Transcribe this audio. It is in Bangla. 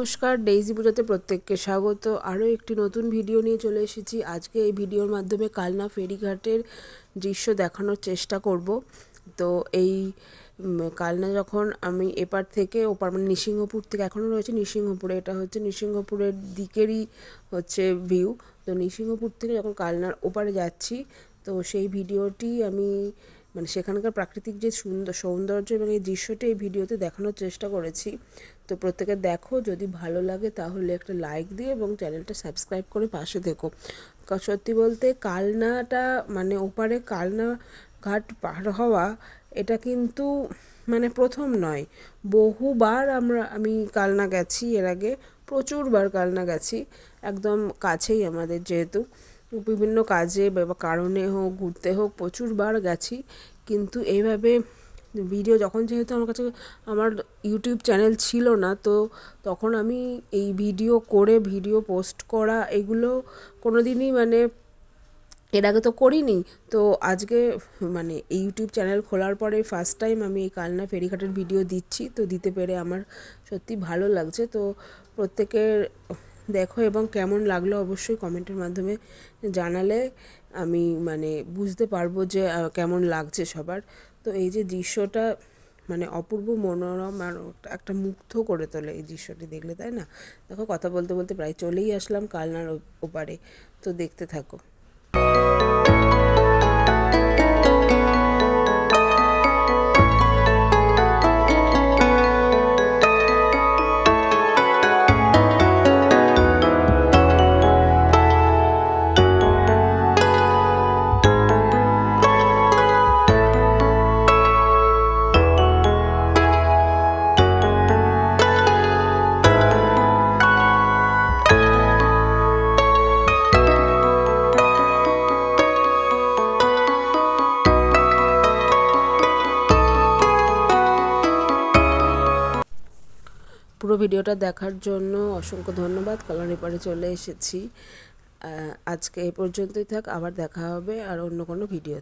নমস্কার, ডেইজি পুজোতে প্রত্যেককে স্বাগত। আরও একটি নতুন ভিডিও নিয়ে চলে এসেছি। আজকে এই ভিডিওর মাধ্যমে কালনা ফেরিঘাটের দৃশ্য দেখানোর চেষ্টা করব। তো এই কালনা যখন আমি এপার থেকে ওপার মানে নৃসিংহপুর থেকে, এখনও রয়েছে নৃসিংহপুরে, এটা হচ্ছে নৃসিংহপুরের দিকেরই হচ্ছে ভিউ তো নৃসিংহপুর থেকে যখন কালনার ওপারে যাচ্ছি, তো সেই ভিডিওটি আমি মানে সেখানকার প্রাকৃতিক যে সুন্দর সৌন্দর্য এবং এই দৃশ্যটি এই ভিডিওতে দেখানোর চেষ্টা করেছি। তো প্রত্যেকে দেখো, যদি ভালো লাগে তাহলে একটা লাইক দিয়ে এবং চ্যানেলটা সাবস্ক্রাইব করে পাশে দেখো সত্যি বলতে কালনাটা মানে ওপারে কালনা ঘাট পার হওয়া এটা কিন্তু মানে প্রথম নয়। বহুবার আমরা, আমি কালনা গেছি এর আগে, প্রচুরবার কালনা গেছি, একদম কাছেই আমাদের যেহেতু। বিভিন্ন কাজে বা কারণে হোক, ঘুরতে হোক প্রচুরবার গেছি। কিন্তু এইভাবে ভিডিও যখন যেহেতু আমার কাছে আমার ইউটিউব চ্যানেল ছিল না, তো তখন আমি এই ভিডিও করে ভিডিও পোস্ট করা এগুলো কোনো দিনই মানে এর আগে তো করিনি। তো আজকে মানে এই ইউটিউব চ্যানেল খোলার পরে ফার্স্ট টাইম আমি এই কালনা ফেরিঘাটের ভিডিও দিচ্ছি। তো দিতে পেরে আমার সত্যি ভালো লাগছে। তো প্রত্যেকের দেখো এবং কেমন লাগল অবশ্যই কমেন্টের মাধ্যমে জানালে আমি মানে বুঝতে পারব যে কেমন লাগছে সবার। তো এই যে দৃশ্যটা মানে অপূর্ব মনোরম আর একটা- মুগ্ধ করে তোলে এই দৃশ্যটি দেখলে, তাই না? দেখো, কথা বলতে বলতে প্রায় চলেই আসলাম কালনার ওপারে। তো দেখতে থাকো। পুরো ভিডিওটা দেখার জন্য অসংখ্য ধন্যবাদ। কালার পাড়ে চলে এসেছি। আজকে এ পর্যন্তই থাক। আবার দেখা হবে আর অন্য কোনো ভিডিও